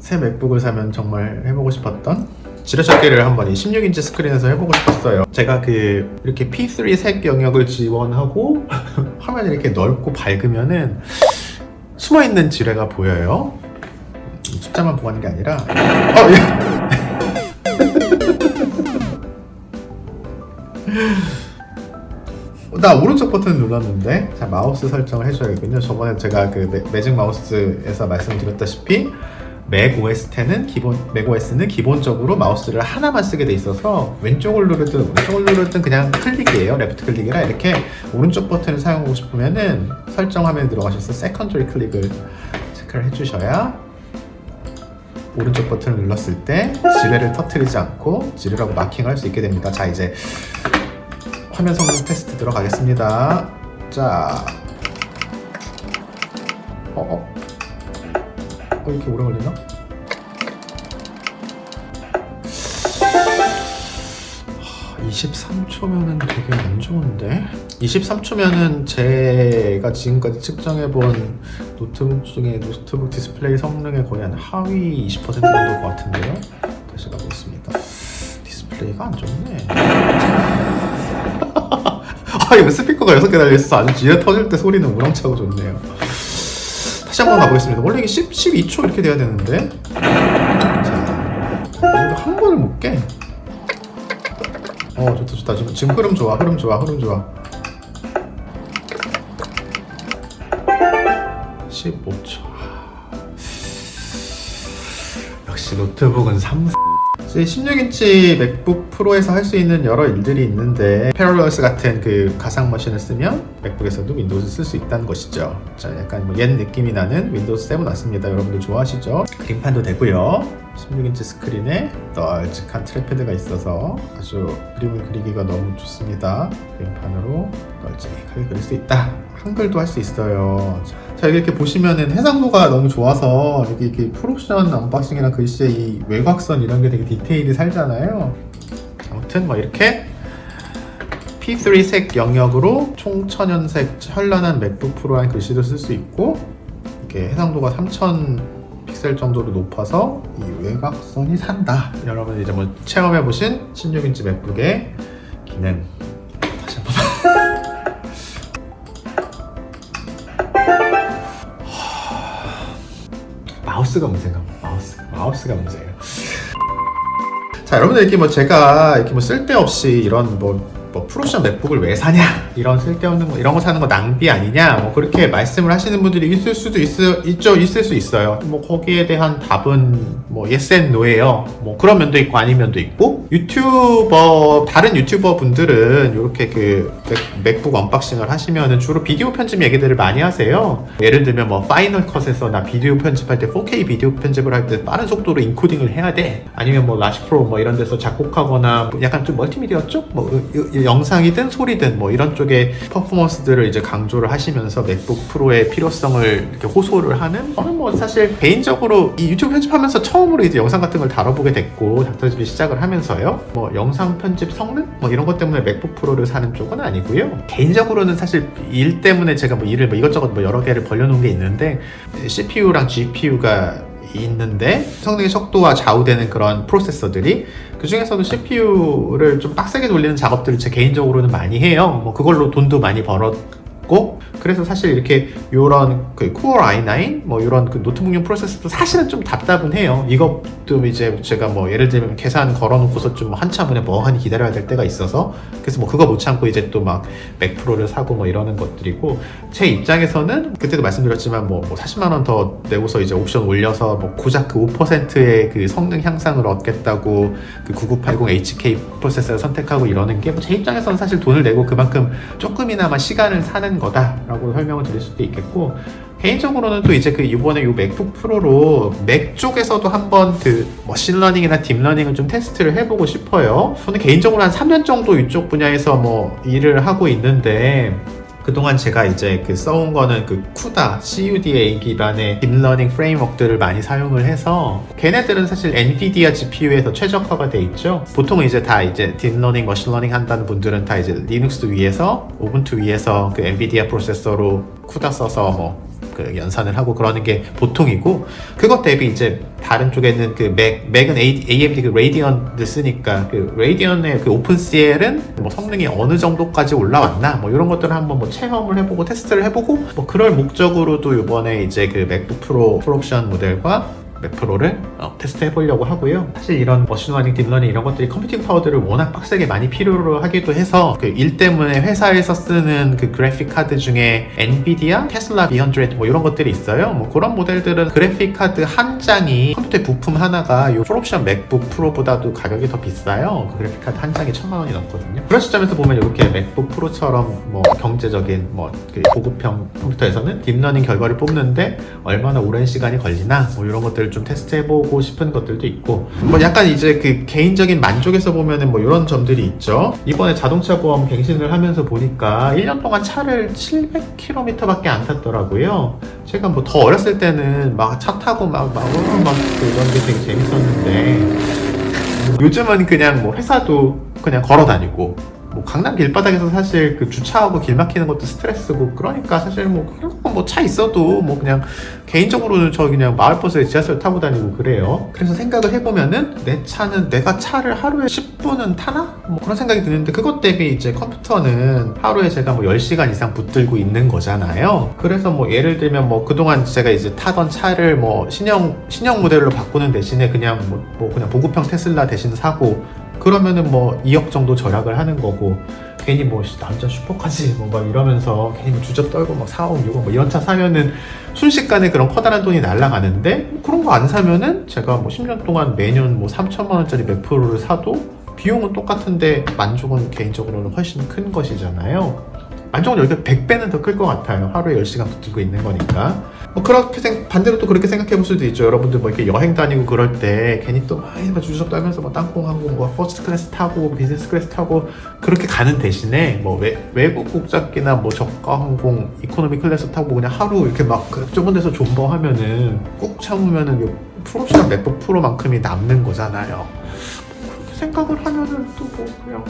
새 맥북을 사면 정말 해보고 싶었던 지뢰찾기를 한번 이 16인치 스크린에서 해보고 싶었어요. 제가 그 이렇게 P3 색 영역을 지원하고 화면이 이렇게 넓고 밝으면은 숨어 있는 지뢰가 보여요. 이 숫자만 보고 하는 게 아니라 어, 예. 나 오른쪽 버튼 눌렀는데 자 마우스 설정을 해줘야겠군요. 저번에 제가 그 매- 매직 마우스에서 말씀드렸다시피 맥 OS 10은 기본 맥 OS는 기본적으로 마우스를 하나만 쓰게 돼 있어서 왼쪽을 누르든 오른쪽을 누르든 그냥 클릭이에요. 레프트 클릭이라 이렇게 오른쪽 버튼을 사용하고 싶으면은 설정 화면에 들어가셔서 세컨더리 클릭을 체크를 해주셔야 오른쪽 버튼을 눌렀을 때 지뢰를 터트리지 않고 지뢰라고 마킹할 수 있게 됩니다. 자 이제 화면 성능 테스트 들어가겠습니다. 자, 어, 어, 어 이렇게 오래 걸리나? 23초면은 되게 안 좋은데? 23초면은 제가 지금까지 측정해본 노트북 중에 노트북 디스플레이 성능의 거의 한 하위 20% 정도일 것 같은데요? 다시 가보겠습니다. 디스플레이가 안 좋네. 아 이거 스피커가 6개 달려있어서 아주 지뢰 터질 때 소리는 우렁차고 좋네요 다시 한번 가보겠습니다. 원래 이게 10, 12초 이렇게 돼야 되는데. 자한 번을 못 깨. 어 좋다 좋다. 지금, 지금 흐름 좋아 흐름 좋아 흐름 좋아. 15초. 역시 노트북은 3 16인치 맥북 프로에서 할 수 있는 여러 일들이 있는데 패럴러스 같은 그 가상 머신을 쓰면 맥북에서도 윈도우를 쓸 수 있다는 것이죠. 자, 약간 뭐 옛 느낌이 나는 윈도우 7 왔습니다. 여러분들 좋아하시죠? 그림판도 되고요. 16인치 스크린에 널찍한 트랙패드가 있어서 아주 그림을 그리기가 너무 좋습니다. 그림판으로 널찍하게 그릴 수 있다. 한글도 할 수 있어요. 자, 여기 이렇게 보시면은 해상도가 너무 좋아서 여기 이렇게 프로션 언박싱이랑 글씨의 이 외곽선 이런 게 되게 디테일이 살잖아요. 아무튼 뭐 이렇게 P3 색 영역으로 총천연색 현란한 맥북 프로라는 글씨도 쓸 수 있고 이렇게 해상도가 3000 픽셀 정도로 높아서 이 외곽선이 산다. 여러분 이제 뭐 체험해 보신 16인치 맥북의 기능 마우스가 문제인가? 봐. 마우스 마우스가 문제예요. 자 여러분들 이렇게 뭐 제가 이렇게 뭐 쓸데없이 이런 뭐, 뭐 프로션 맥북을 왜 사냐 이런 쓸데없는 거 이런 거 사는 거 낭비 아니냐? 뭐 그렇게 말씀을 하시는 분들이 있을 수도 있, 있죠 있을 수 있어요. 뭐 거기에 대한 답은 뭐 yes and no예요. 뭐 그런 면도 있고 아닌 면도 있고. 유튜버 다른 유튜버 분들은 이렇게 그 맥, 맥북 언박싱을 하시면은 주로 비디오 편집 얘기들을 많이 하세요. 예를 들면 뭐 파이널 컷에서 나 비디오 편집할 때 4K 비디오 편집을 할 때 빠른 속도로 인코딩을 해야 돼. 아니면 뭐 라시 프로 뭐 이런 데서 작곡하거나 뭐 약간 좀 멀티미디어 쪽? 뭐 영상이든 소리든 뭐 이런 쪽의 퍼포먼스들을 이제 강조를 하시면서 맥북 프로의 필요성을 이렇게 호소를 하는? 저는 뭐 사실 개인적으로 이 유튜브 편집하면서 처음으로 이제 영상 같은 걸 다뤄보게 됐고 닥터집이 시작을 하면서요. 뭐 영상 편집 성능? 뭐 이런 것 때문에 맥북 프로를 사는 쪽은 아니고요. 개인적으로는 사실 일 때문에 제가 뭐 일을 뭐 이것저것 뭐 여러 개를 벌려놓은 게 있는데 CPU랑 GPU가 있는데 성능의 속도와 좌우되는 그런 프로세서들이 그 중에서도 CPU를 좀 빡세게 돌리는 작업들을 제 개인적으로는 많이 해요. 뭐 그걸로 돈도 많이 벌었 고 그래서 사실 이렇게 요런 그 코어 i9 뭐 이런 그 노트북용 프로세서도 사실은 좀 답답은 해요. 이것도 이제 제가 뭐 예를 들면 계산 걸어놓고서 좀 한참 그냥 멍하니 기다려야 될 때가 있어서 그래서 뭐 그거 못 참고 이제 또 막 맥 프로를 사고 뭐 이러는 것들이고 제 입장에서는 그때도 말씀드렸지만 뭐, 뭐 40만 원 더 내고서 이제 옵션 올려서 뭐 고작 그 5%의 그 성능 향상을 얻겠다고 그 9980HK 프로세서를 선택하고 이러는 게 제 입장에서는 사실 돈을 내고 그만큼 조금이나마 시간을 사는 거다라고 설명을 드릴 수도 있겠고 개인적으로는 또 이제 그 이번에 요 맥북 프로로 맥 쪽에서도 한번 그 머신러닝이나 딥러닝을 좀 테스트를 해보고 싶어요. 저는 개인적으로 한 3년 정도 이쪽 분야에서 뭐 일을 하고 있는데 그동안 제가 이제 그 써온 거는 그 쿠다 CUDA 기반의 딥러닝 프레임워크들을 많이 사용을 해서 걔네들은 사실 엔비디아 GPU에서 최적화가 돼 있죠. 보통 이제 다 이제 딥러닝, 머신러닝 한다는 분들은 다 이제 리눅스 위에서 오븐투 위에서 그 엔비디아 프로세서로 쿠다 써서 뭐 그 연산을 하고 그러는 게 보통이고 그것 대비 이제 다른 쪽에는 그 맥, 맥은 AMD 그 레이디언을 쓰니까 그 레이디언의 그 오픈CL은 뭐 성능이 어느 정도까지 올라왔나 뭐 이런 것들을 한번 뭐 체험을 해보고 테스트를 해보고 뭐 그럴 목적으로도 이번에 이제 그 맥북 프로 풀옵션 모델과 맥 프로를 어, 테스트 해보려고 하고요. 사실 이런 머신러닝, 딥러닝 이런 것들이 컴퓨팅 파워들을 워낙 빡세게 많이 필요로 하기도 해서 그 일 때문에 회사에서 쓰는 그 그래픽 카드 중에 엔비디아, 테슬라 B100 뭐 이런 것들이 있어요. 뭐 그런 모델들은 그래픽 카드 한 장이 컴퓨터의 부품 하나가 이 풀옵션 맥북 프로보다도 가격이 더 비싸요. 그 그래픽 카드 한 장이 천만 원이 넘거든요. 그런 시점에서 보면 이렇게 맥북 프로처럼 뭐 경제적인 뭐그 고급형 컴퓨터에서는 딥러닝 결과를 뽑는데 얼마나 오랜 시간이 걸리나 뭐 이런 것들을 좀 테스트해보고 싶은 것들도 있고 뭐 약간 이제 그 개인적인 만족에서 보면은 뭐 이런 점들이 있죠 이번에 자동차 보험 갱신을 하면서 보니까 1년 동안 차를 700km밖에 안 탔더라고요 제가 뭐 더 어렸을 때는 막 차 타고 막 막 막 그런 게 되게 재밌었는데 요즘은 그냥 뭐 회사도 그냥 걸어 다니고 뭐 강남 길바닥에서 사실 그 주차하고 길 막히는 것도 스트레스고 그러니까 사실 뭐 뭐차 있어도 뭐 그냥 개인적으로는 저 그냥 마을버스에 지하철 타고 다니고 그래요. 그래서 생각을 해보면은 내 차는 내가 차를 하루에 10분은 타나? 뭐 그런 생각이 드는데 그것 대비 이제 컴퓨터는 하루에 제가 뭐 10시간 이상 붙들고 있는 거잖아요. 그래서 뭐 예를 들면 뭐 그동안 제가 이제 타던 차를 뭐 신형 신형 모델로 바꾸는 대신에 그냥 뭐, 뭐 그냥 보급형 테슬라 대신 사고 그러면은 뭐 2억 정도 절약을 하는 거고 괜히 뭐 씨, 남자 슈퍼카지 뭐 막 이러면서 괜히 뭐 주접 떨고 막 4억 6억 뭐 이런 차 사면은 순식간에 그런 커다란 돈이 날아가는데 뭐 그런 거 안 사면은 제가 뭐 10년 동안 매년 뭐 3천만 원짜리 맥프로를 사도 비용은 똑같은데 만족은 개인적으로는 훨씬 큰 것이잖아요. 만족은 여기가 100배는 더 클 것 같아요. 하루에 10시간 붙들고 있는 거니까. 뭐 그렇게 생, 반대로 또 그렇게 생각해 볼 수도 있죠. 여러분들 뭐 이렇게 여행 다니고 그럴 때 괜히 또막 주접 떨면서 뭐 땅콩하고 뭐 퍼스트 클래스 타고 비즈니스 클래스 타고 그렇게 가는 대신에 뭐 외, 외국 국적기나 뭐 저가 항공 이코노미 클래스 타고 그냥 하루 이렇게 막그 좁은 데서 존버하면은 꾹 참으면은 요 프로시랑 맥북 프로만큼이 남는 거잖아요. 그렇게 생각을 하면은 또 뭐 그냥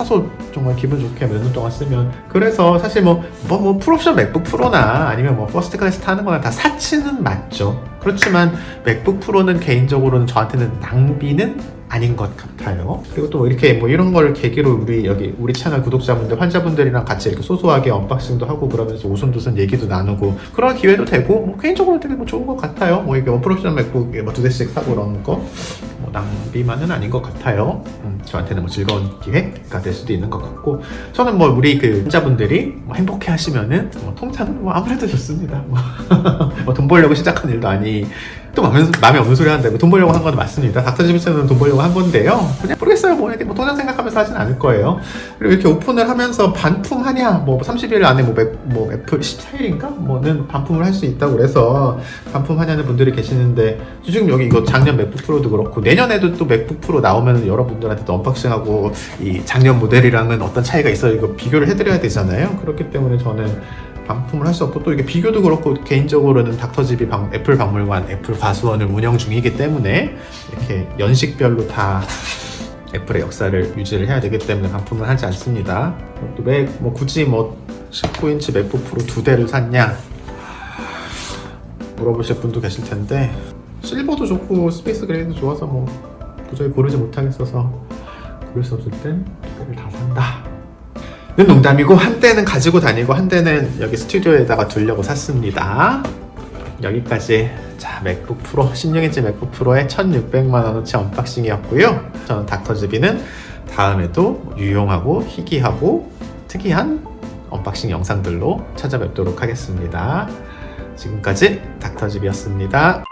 사서 정말 기분 좋게 몇 년 동안 쓰면. 그래서 사실 뭐 뭐 뭐 풀옵션 맥북 프로나 아니면 뭐 퍼스트 클래스 타는 거나 다 사치는 맞죠. 그렇지만 맥북 프로는 개인적으로는 저한테는 낭비는 아닌 것 같아요. 그리고 또 이렇게 뭐 이런 걸 계기로 우리 여기 우리 채널 구독자분들, 환자분들이랑 같이 이렇게 소소하게 언박싱도 하고 그러면서 오손도손 얘기도 나누고 그런 기회도 되고 뭐 개인적으로 되게 뭐 좋은 것 같아요. 뭐 이게 원프로션 맥북 뭐두 대씩 사고 그러는 거. 뭐 낭비만은 아닌 것 같아요. 음, 저한테는 뭐 즐거운 기회가 될 수도 있는 것 같고 저는 뭐 우리 그 환자분들이 뭐 행복해 하시면은 뭐 통장은 뭐 아무래도 좋습니다. 뭐 돈 벌려고 시작한 일도 아니 또 마음에, 마음에 없는 소리 하는데 뭐돈 벌려고 한 건 맞습니다. 닥터지비스는 돈 벌려고 한 건데요. 그냥 모르겠어요. 뭐 이렇게 뭐 통장 생각하면서 하진 않을 거예요. 그리고 이렇게 오픈을 하면서 반품하냐 뭐 30일 안에 뭐, 맥, 뭐 애플 14일인가 뭐는 반품을 할 수 있다고 그래서 반품하냐는 분들이 계시는데 지금 여기 이거 작년 맥북 프로도 그렇고 내년에도 또 맥북 프로 나오면 여러분들한테 또 언박싱하고 이 작년 모델이랑은 어떤 차이가 있어요 이거 비교를 해드려야 되잖아요. 그렇기 때문에 저는 반품을 할 수 없고 또 이게 비교도 그렇고 개인적으로는 닥터집이 방- 애플 박물관 애플 과수원을 운영 중이기 때문에 이렇게 연식별로 다 애플의 역사를 유지를 해야 되기 때문에 반품을 하지 않습니다. 또 맥 뭐 굳이 뭐 19인치 맥북 프로 두 대를 샀냐 물어보실 분도 계실 텐데 실버도 좋고 스페이스 그레이도 좋아서 뭐 도저히 고르지 못하겠어서 고를 수 없을 땐두 개를 다 산다. 는 농담이고 한대는 가지고 다니고 한대는 여기 스튜디오에다가 두려고 샀습니다. 여기까지 자 맥북 프로 16인치 맥북 프로의 1600만 원어치 언박싱이었고요. 저는 닥터즈비는 다음에도 유용하고 희귀하고 특이한 언박싱 영상들로 찾아뵙도록 하겠습니다. 지금까지 닥터즈비였습니다.